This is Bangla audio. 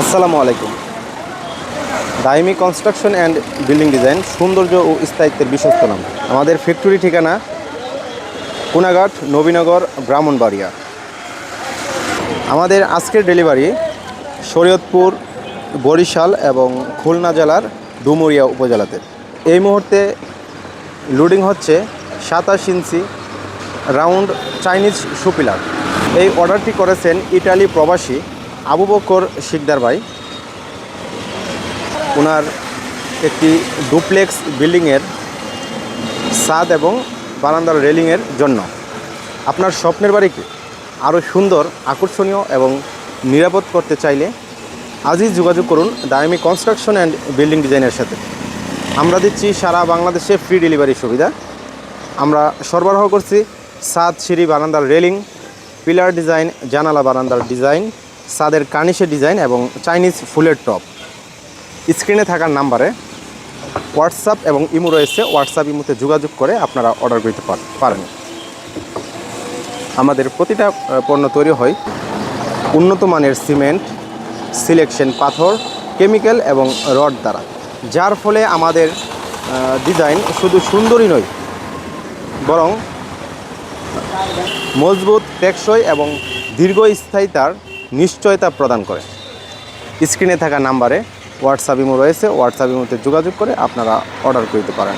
আসসালামু আলাইকুম। Daimi construction and building design, সৌন্দর্য ও স্থায়িত্বের বিশ্বস্ত নাম। আমাদের ফ্যাক্টরি ঠিকানা কুনাঘাট, নবীনগর, ব্রাহ্মণবাড়িয়া। আমাদের আজকের ডেলিভারি শরীয়তপুর, বরিশাল এবং খুলনা জেলার ডুমুরিয়া উপজেলাতে। এই মুহূর্তে লোডিং হচ্ছে সাতাশ ইঞ্চি রাউন্ড চাইনিজ সুপিলার এই অর্ডারটি করেছেন ইটালি প্রবাসী আবু বকর শিকদার ভাই। ওনার একটি ডুপ্লেক্স বিল্ডিংয়ের ছাদ এবং বারান্দার রেলিংয়ের জন্য। আপনার স্বপ্নের বাড়িকে আরও সুন্দর, আকর্ষণীয় এবং নিরাপদ করতে চাইলে আজই যোগাযোগ করুন দায়ামি কনস্ট্রাকশন অ্যান্ড বিল্ডিং ডিজাইনের সাথে। আমরা দিচ্ছি সারা বাংলাদেশে ফ্রি ডেলিভারি সুবিধা। আমরা সরবরাহ করছি সাদ সিঁড়ি বারান্দার রেলিং, পিলার ডিজাইন, জানালা বারান্দার ডিজাইন সাদের কানিশের ডিজাইন এবং চাইনিজ ফুলের টপ। স্ক্রিনে থাকার নাম্বারে হোয়াটসঅ্যাপ এবং ইমো রয়েছে। হোয়াটসঅ্যাপ, ইমোতে যোগাযোগ করে আপনারা অর্ডার করতে পার- পারেন। আমাদের প্রতিটা পণ্য তৈরি হয় উন্নত মানের সিমেন্ট, সিলেকশন পাথর, কেমিক্যাল এবং রড দ্বারা। যার ফলে আমাদের ডিজাইন শুধু সুন্দরই নয়, বরং মজবুত, টেকসই এবং দীর্ঘস্থায়িতার নিশ্চয়তা প্রদান করে। স্ক্রিনে থাকা নাম্বারে হোয়াটসঅ্যাপ ইমো রয়েছে। হোয়াটসঅ্যাপ ইমোতে যোগাযোগ করে আপনারা অর্ডার করতে পারেন।